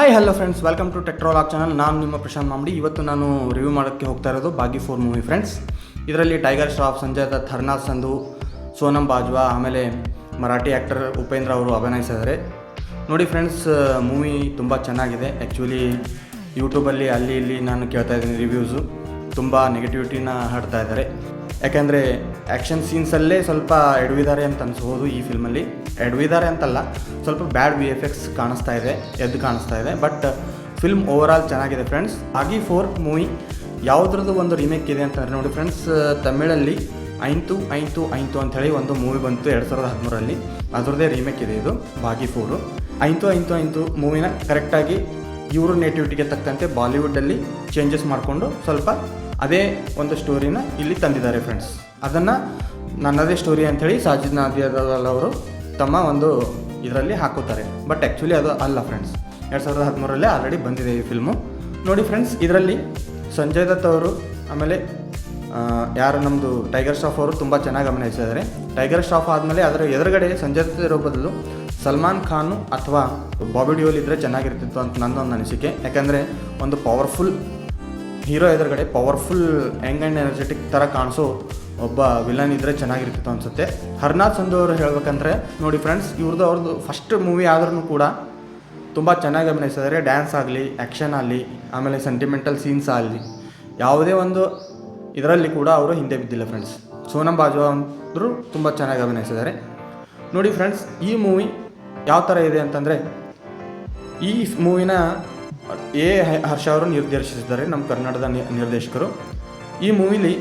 Hi hello friends welcome to ಟೆಕ್ಟ್ರೋಲಾಗ್ channel ನಾನು ನಿಮ್ಮ ಪ್ರಶಾಂತ್ ಮಾಮಡಿ. ಇವತ್ತು ನಾನು ರಿವ್ಯೂ ಮಾಡೋಕ್ಕೆ ಹೋಗ್ತಾ ಇರೋದು ಬಾಗಿ ಫೋರ್ ಮೂವಿ ಫ್ರೆಂಡ್ಸ್ ಇದರಲ್ಲಿ ಟೈಗರ್ ಶ್ರಾಫ್ ಸಂಜಯ್ ದತ್ ಹರ್ನಾಥ್ ಸಂಧು ಸೋನಂ ಬಾಜ್ವಾ ಆಮೇಲೆ ಮರಾಠಿ ಆ್ಯಕ್ಟರ್ ಉಪೇಂದ್ರ ಅವರು ಅಭಿನಯಿಸಿದ್ದಾರೆ ನೋಡಿ ಫ್ರೆಂಡ್ಸ್ ಮೂವಿ ತುಂಬ ಚೆನ್ನಾಗಿದೆ. ಆ್ಯಕ್ಚುಲಿ ಯೂಟ್ಯೂಬಲ್ಲಿ ಅಲ್ಲಿ ಇಲ್ಲಿ ನಾನು ಕೇಳ್ತಾ ಇದ್ದೀನಿ ರಿವ್ಯೂಸು ತುಂಬ ನೆಗೆಟಿವಿಟಿನ ಹಾಡ್ತಾ ಇದ್ದಾರೆ. ಯಾಕೆಂದರೆ ಆ್ಯಕ್ಷನ್ ಸೀನ್ಸಲ್ಲೇ ಸ್ವಲ್ಪ ಎಡವಿದ್ದಾರೆ ಅಂತ ಅನಿಸ್ಬೋದು ಈ ಫಿಲ್ಮಲ್ಲಿ ಎಡವಿದ್ದಾರೆ ಅಂತಲ್ಲ, ಸ್ವಲ್ಪ ಬ್ಯಾಡ್ ವಿ ಎಫ್ ಎಕ್ಸ್ ಕಾಣಿಸ್ತಾ ಇದೆ, ಎದ್ದು ಕಾಣಿಸ್ತಾ ಇದೆ ಬಟ್ ಫಿಲ್ಮ್ ಓವರ್ ಆಲ್ ಚೆನ್ನಾಗಿದೆ ಫ್ರೆಂಡ್ಸ್ ಆಗಿ ಫೋರ್ ಮೂವಿ ಯಾವುದ್ರದ್ದು ಒಂದು ರಿಮೇಕ್ ಇದೆ ಅಂತಂದರೆ ನೋಡಿ ಫ್ರೆಂಡ್ಸ್ ತಮಿಳಲ್ಲಿ ಐಂತು ಐಂತು ಐಂತು ಅಂಥೇಳಿ ಒಂದು ಮೂವಿ ಬಂತು ಎರಡು ಸಾವಿರದ ಹದಿಮೂರಲ್ಲಿ ಅದರದ್ದೇ ರೀಮೇಕ್ ಇದೆ ಇದು ಬಾಗಿ ಫೋರು ಐಂತು ಐಂತು ಐಂತು ಮೂವಿನ ಕರೆಕ್ಟಾಗಿ ಇವರು ನೇಟಿವಿಟಿಗೆ ತಕ್ಕಂತೆ ಬಾಲಿವುಡ್ಡಲ್ಲಿ ಚೇಂಜಸ್ ಮಾಡಿಕೊಂಡು ಸ್ವಲ್ಪ ಅದೇ ಒಂದು ಸ್ಟೋರಿನ ಇಲ್ಲಿ ತಂದಿದ್ದಾರೆ ಫ್ರೆಂಡ್ಸ್ ಅದನ್ನು ನನ್ನದೇ ಸ್ಟೋರಿ ಅಂಥೇಳಿ ಸಾಜಿದ್ ನಾದಿಯಲ್ ಅವರು ತಮ್ಮ ಒಂದು ಇದರಲ್ಲಿ ಹಾಕೋತಾರೆ. ಬಟ್ ಆ್ಯಕ್ಚುಲಿ ಅದು ಅಲ್ಲ ಫ್ರೆಂಡ್ಸ್ ಎರಡು ಸಾವಿರದ ಹದಿಮೂರಲ್ಲೇ ಆಲ್ರೆಡಿ ಬಂದಿದೆ ಈ ಫಿಲ್ಮು ನೋಡಿ ಫ್ರೆಂಡ್ಸ್ ಇದರಲ್ಲಿ ಸಂಜಯ್ ದತ್ ಅವರು, ಆಮೇಲೆ ಯಾರು ನಮ್ಮದು ಟೈಗರ್ ಶ್ರಾಫ್ ಅವರು ತುಂಬ ಚೆನ್ನಾಗಿ ಅಭಿನಯಿಸಿದ್ದಾರೆ ಟೈಗರ್ ಶ್ರಾಫ್ ಆದಮೇಲೆ ಅದರ ಎದುರುಗಡೆ ಸಂಜಯ್ ದತ್ ಇರೋ ಬದಲು ಸಲ್ಮಾನ್ ಖಾನು ಅಥವಾ ಬಾಬಿ ಡಿಯೋಲ್ ಇದ್ದರೆ ಚೆನ್ನಾಗಿರ್ತಿತ್ತು ಅಂತ ನನ್ನೊಂದು ಅನಿಸಿಕೆ. ಯಾಕಂದರೆ ಒಂದು ಪವರ್ಫುಲ್ ಹೀರೋ ಎದುರುಗಡೆ ಪವರ್ಫುಲ್ ಯಂಗ್ ಆ್ಯಂಡ್ ಎನರ್ಜೆಟಿಕ್ ಥರ ಕಾಣಿಸೋ ಒಬ್ಬ ವಿಲನ್ ಇದ್ದರೆ ಚೆನ್ನಾಗಿರ್ತಿತ್ತು ಅನಿಸುತ್ತೆ. ಹರ್ನಾಥ್ ಸಂಧು ಅವರು ಹೇಳ್ಬೇಕಂದ್ರೆ, ನೋಡಿ ಫ್ರೆಂಡ್ಸ್ ಇವ್ರದ್ದು ಅವ್ರದ್ದು ಫಸ್ಟ್ ಮೂವಿ ಆದ್ರೂ ಕೂಡ ತುಂಬ ಚೆನ್ನಾಗಿ ಅಭಿನಯಿಸಿದ್ದಾರೆ ಡ್ಯಾನ್ಸ್ ಆಗಲಿ ಆ್ಯಕ್ಷನ್ ಆಗಲಿ, ಆಮೇಲೆ ಸೆಂಟಿಮೆಂಟಲ್ ಸೀನ್ಸ್ ಆಗಲಿ. ಯಾವುದೇ ಒಂದು ಇದರಲ್ಲಿ ಕೂಡ ಅವರು ಹಿಂದೆ ಬಿದ್ದಿಲ್ಲ ಫ್ರೆಂಡ್ಸ್ ಸೋನಂ ಬಾಜು ಅಂದರು ತುಂಬ ಚೆನ್ನಾಗಿ ಅಭಿನಯಿಸಿದ್ದಾರೆ ನೋಡಿ ಫ್ರೆಂಡ್ಸ್ ಈ ಮೂವಿ ಯಾವ ಥರ ಇದೆ ಅಂತಂದರೆ, ಈ ಮೂವಿನ ಎ ಹರ್ಷ ಅವರು ನಿರ್ದೇಶಿಸಿದ್ದಾರೆ ನಮ್ಮ ಕನ್ನಡದ ನಿರ್ದೇಶಕರು. ಈ ಮೂವಿಲಿ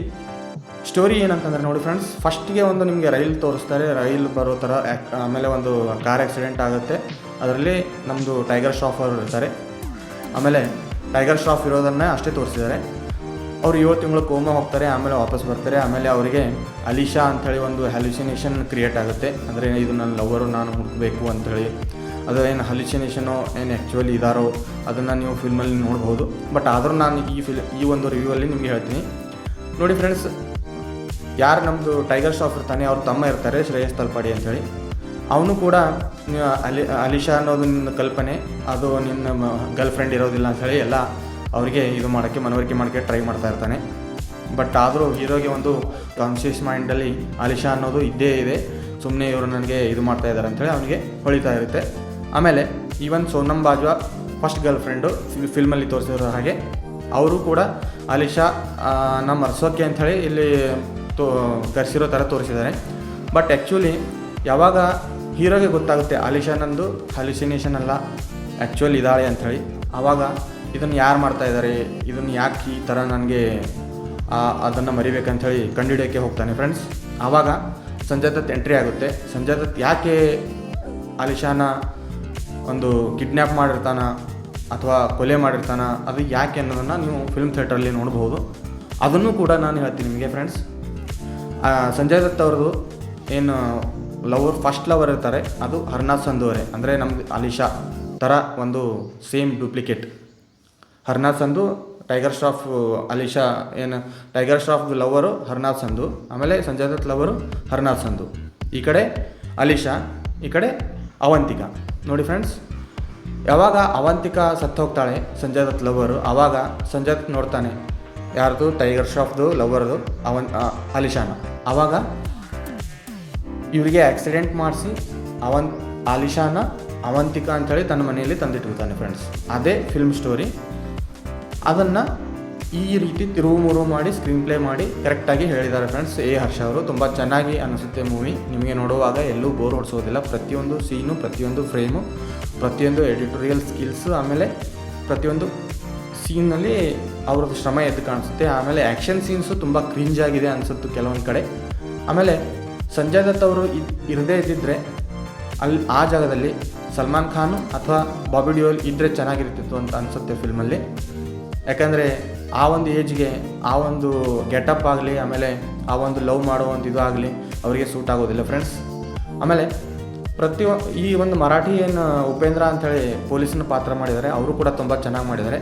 ಸ್ಟೋರಿ ಏನಂತಂದ್ರೆ ನೋಡಿ ಫ್ರೆಂಡ್ಸ್ ಫಸ್ಟ್ಗೆ ಒಂದು ನಿಮಗೆ ರೈಲ್ ತೋರಿಸ್ತಾರೆ, ರೈಲ್ ಬರೋ ಥರ ಆಮೇಲೆ ಒಂದು ಕಾರ್ ಆಕ್ಸಿಡೆಂಟ್ ಆಗುತ್ತೆ. ಅದರಲ್ಲಿ ನಮ್ಮದು ಟೈಗರ್ ಶ್ರಾಫ್ ಅವರು ಇರ್ತಾರೆ. ಆಮೇಲೆ ಟೈಗರ್ ಶ್ರಾಫ್ ಇರೋದನ್ನ ಅಷ್ಟೇ ತೋರಿಸಿದ್ದಾರೆ. ಅವ್ರು ಏಳು ತಿಂಗಳು ಕೋಮ ಹೋಗ್ತಾರೆ, ಆಮೇಲೆ ವಾಪಸ್ ಬರ್ತಾರೆ. ಆಮೇಲೆ ಅವರಿಗೆ ಅಲಿಶಾ ಅಂಥೇಳಿ ಒಂದು ಹ್ಯಾಲ್ಯುಸಿನೇಷನ್ ಕ್ರಿಯೇಟ್ ಆಗುತ್ತೆ. ಅಂದರೆ ಇದು ನನ್ನ ಲವರು ನಾನು ಹುಡುಕಬೇಕು ಅಂಥೇಳಿ ಅದು ಏನು ಹಲ್ಯುಸಿನೇಷನೋ ಏನು ಆ್ಯಕ್ಚುಲಿ ಇದಾರೋ ಅದನ್ನು ನೀವು ಫಿಲ್ಮಲ್ಲಿ ನೋಡ್ಬೋದು. ಬಟ್ ಆದರೂ ನಾನು ಈ ಫಿಲ್ ಈ ಒಂದು ರಿವ್ಯೂವಲ್ಲಿ ನಿಮಗೆ ಹೇಳ್ತೀನಿ. ನೋಡಿ ಫ್ರೆಂಡ್ಸ್ ಯಾರು ನಮ್ಮದು ಟೈಗರ್ ಶ್ರಾಫ್ ಇರ್ತಾನೆ, ಅವ್ರ ತಮ್ಮ ಇರ್ತಾರೆ, ಶ್ರೇಯಸ್ ತಲ್ಪಾಡಿ ಅಂಥೇಳಿ ಅವನು ಕೂಡ ಅಲಿ ಅಲಿಶಾ ಅನ್ನೋದು ನಿನ್ನ ಕಲ್ಪನೆ, ಅದು ನಿನ್ನ ಗರ್ಲ್ ಫ್ರೆಂಡ್ ಇರೋದಿಲ್ಲ ಅಂಥೇಳಿ ಎಲ್ಲ ಅವರಿಗೆ ಇದು ಮಾಡೋಕ್ಕೆ, ಮನವರಿಕೆ ಮಾಡೋಕ್ಕೆ ಟ್ರೈ ಮಾಡ್ತಾ ಇರ್ತಾನೆ. ಬಟ್ ಆದರೂ ಹೀರೋಗೆ ಒಂದು ಕಾನ್ಷಿಯಸ್ ಮೈಂಡಲ್ಲಿ ಅಲಿಶಾ ಅನ್ನೋದು ಇದ್ದೇ ಇದೆ. ಸುಮ್ಮನೆ ಇವರು ನನಗೆ ಇದು ಮಾಡ್ತಾ ಇದ್ದಾರೆ ಅಂಥೇಳಿ ಅವನಿಗೆ ಹೊಳಿತಾ ಇರುತ್ತೆ. ಆಮೇಲೆ even Sonam Bajwa first girlfriend ಫಿಲ್ಮಲ್ಲಿ ತೋರಿಸಿರೋ ಹಾಗೆ, ಅವರು ಕೂಡ ಅಲಿಶಾ ನಮ್ಮ ಅರ್ಸೋಕೆ ಅಂಥೇಳಿ ಇಲ್ಲಿ ತೋ ಕರೆಸಿರೋ ಥರ ತೋರಿಸಿದ್ದಾರೆ. ಬಟ್ ಆ್ಯಕ್ಚುಲಿ ಯಾವಾಗ ಹೀರೋಗೆ ಗೊತ್ತಾಗುತ್ತೆ ಅಲಿಶಾನಂದು ಹಲ್ಯುಸಿನೇಷನ್ ಅಲ್ಲ ಆ್ಯಕ್ಚುಲಿ ಇದ್ದಾಳೆ ಅಂಥೇಳಿ, ಆವಾಗ ಇದನ್ನು ಯಾರು ಮಾಡ್ತಾ ಇದ್ದಾರೆ ಇದನ್ನು ಯಾಕೆ ಈ ಥರ ನನಗೆ ಅದನ್ನು ಮರಿಬೇಕಂಥೇಳಿ ಕಂಡುಹಿಡಿಯೋಕ್ಕೆ ಹೋಗ್ತಾನೆ ಫ್ರೆಂಡ್ಸ್ ಆವಾಗ ಸಂಜಯ್ ದತ್ ಎಂಟ್ರಿ ಆಗುತ್ತೆ. ಸಂಜಯ್ ದತ್ ಯಾಕೆ ಅಲಿಶಾನ ಒಂದು ಕಿಡ್ನ್ಯಾಪ್ ಮಾಡಿರ್ತಾನ ಅಥವಾ ಕೊಲೆ ಮಾಡಿರ್ತಾನ, ಅದು ಯಾಕೆ ಅನ್ನೋದನ್ನು ನೀವು ಫಿಲ್ಮ್ ಥಿಯೇಟ್ರಲ್ಲಿ ನೋಡ್ಬೋದು ಅದನ್ನು ಕೂಡ ನಾನು ಹೇಳ್ತೀನಿ ನಿಮಗೆ ಫ್ರೆಂಡ್ಸ್ ಸಂಜಯ್ ದತ್ ಅವ್ರದ್ದು ಏನು ಲವರ್ ಫಸ್ಟ್ ಲವರ್ ಇರ್ತಾರೆ. ಅದು ಹರ್ನಾಥ್ ಅವರೇ. ಅಂದರೆ ನಮ್ದು ಅಲಿಶಾ ಥರ ಒಂದು ಸೇಮ್ ಡೂಪ್ಲಿಕೇಟ್ ಹರ್ನಾಥ್ ಸಂಧು ಟೈಗರ್ ಶ್ರಾಫ್ ಅಲಿಶಾ ಏನು ಟೈಗರ್ ಶ್ರಾಫ್ ಲವರು ಹರ್ನಾಥ್ ಸಂಧು. ಆಮೇಲೆ ಸಂಜಯ್ ದತ್ ಲವರು ಹರ್ನಾಥ್ ಸಂಧು. ಈ ಕಡೆ ಅಲಿಶಾ, ಈ ಕಡೆ ಅವಂತಿಕಾ. ನೋಡಿ ಫ್ರೆಂಡ್ಸ್ ಯಾವಾಗ ಅವಂತಿಕಾ ಸತ್ತು ಹೋಗ್ತಾಳೆ, ಸಂಜಯ್ ದತ್ ಲವರು ಆವಾಗ ಸಂಜಯ್ ದತ್ ನೋಡ್ತಾನೆ. ಯಾರ್ದು? ಟೈಗರ್ ಶ್ರಾಫ್ದು ಲವರ್ದು ಅವನ್ ಆಲಿಶಾನ ಆವಾಗ ಇವರಿಗೆ ಆಕ್ಸಿಡೆಂಟ್ ಮಾಡಿಸಿ ಅವನ್ ಆಲಿಶಾನ ಅವಂತಿಕಾ ಅಂಥೇಳಿ ತನ್ನ ಮನೆಯಲ್ಲಿ ತಂದಿಟ್ಬಿಡ್ತಾನೆ ಫ್ರೆಂಡ್ಸ್ ಅದೇ ಫಿಲ್ಮ್ ಸ್ಟೋರಿ ಅದನ್ನು ಈ ರೀತಿ ತಿರುವು ಮುರುವು ಮಾಡಿ ಸ್ಕ್ರೀನ್ ಪ್ಲೇ ಮಾಡಿ ಕರೆಕ್ಟಾಗಿ ಹೇಳಿದ್ದಾರೆ ಫ್ರೆಂಡ್ಸ್ ಎ. ಹರ್ಷ ಅವರು. ತುಂಬ ಚೆನ್ನಾಗಿ ಅನಿಸುತ್ತೆ ಮೂವಿ ನಿಮಗೆ ನೋಡುವಾಗ ಎಲ್ಲೂ ಬೋರ್ ಹೊಡಿಸೋದಿಲ್ಲ ಪ್ರತಿಯೊಂದು ಸೀನು ಪ್ರತಿಯೊಂದು ಫ್ರೇಮು ಪ್ರತಿಯೊಂದು ಎಡಿಟೋರಿಯಲ್ ಸ್ಕಿಲ್ಸು ಆಮೇಲೆ ಪ್ರತಿಯೊಂದು ಸೀನಲ್ಲಿ ಅವ್ರದ್ದು ಶ್ರಮ ಎದ್ದು ಕಾಣಿಸುತ್ತೆ. ಆಮೇಲೆ ಆ್ಯಕ್ಷನ್ ಸೀನ್ಸು ತುಂಬ ಕ್ರಿಂಜ್ ಆಗಿದೆ ಅನಿಸುತ್ತೆ ಕೆಲವೊಂದು ಕಡೆ. ಆಮೇಲೆ ಸಂಜಯ್ ದತ್ ಅವರು ಇರದೇ ಇದ್ದಿದ್ದರೆ ಅಲ್ಲಿ ಆ ಜಾಗದಲ್ಲಿ ಸಲ್ಮಾನ್ ಖಾನು ಅಥವಾ ಬಾಬಿ ಡಿಯೋಲ್ ಇದ್ದರೆ ಚೆನ್ನಾಗಿರ್ತಿತ್ತು ಅಂತ ಅನಿಸುತ್ತೆ ಫಿಲ್ಮಲ್ಲಿ ಯಾಕಂದರೆ ಆ ಒಂದು ಏಜ್ಗೆ, ಆ ಒಂದು ಗೆಟಪ್ ಆಗಲಿ, ಆಮೇಲೆ ಆ ಒಂದು ಲವ್ ಮಾಡೋ ಒಂದು ಇದು ಆಗಲಿ ಅವರಿಗೆ ಸೂಟ್ ಆಗೋದಿಲ್ಲ ಫ್ರೆಂಡ್ಸ್. ಆಮೇಲೆ ಪ್ರತಿ ಈ ಒಂದು ಮರಾಠಿ ಏನು ಉಪೇಂದ್ರ ಅಂಥೇಳಿ ಪೊಲೀಸನ ಪಾತ್ರ ಮಾಡಿದ್ದಾರೆ, ಅವರು ಕೂಡ ತುಂಬ ಚೆನ್ನಾಗಿ ಮಾಡಿದ್ದಾರೆ.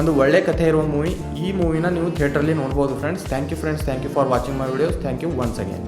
ಒಂದು ಒಳ್ಳೆ ಕಥೆ ಇರುವ ಮೂವಿ, ಈ ಮೂವಿನ ನೀವು ಥಿಯೇಟ್ರಲ್ಲಿ ನೋಡ್ಬೋದು friends. Thank you friends, thank you for watching my videos. Thank you once again.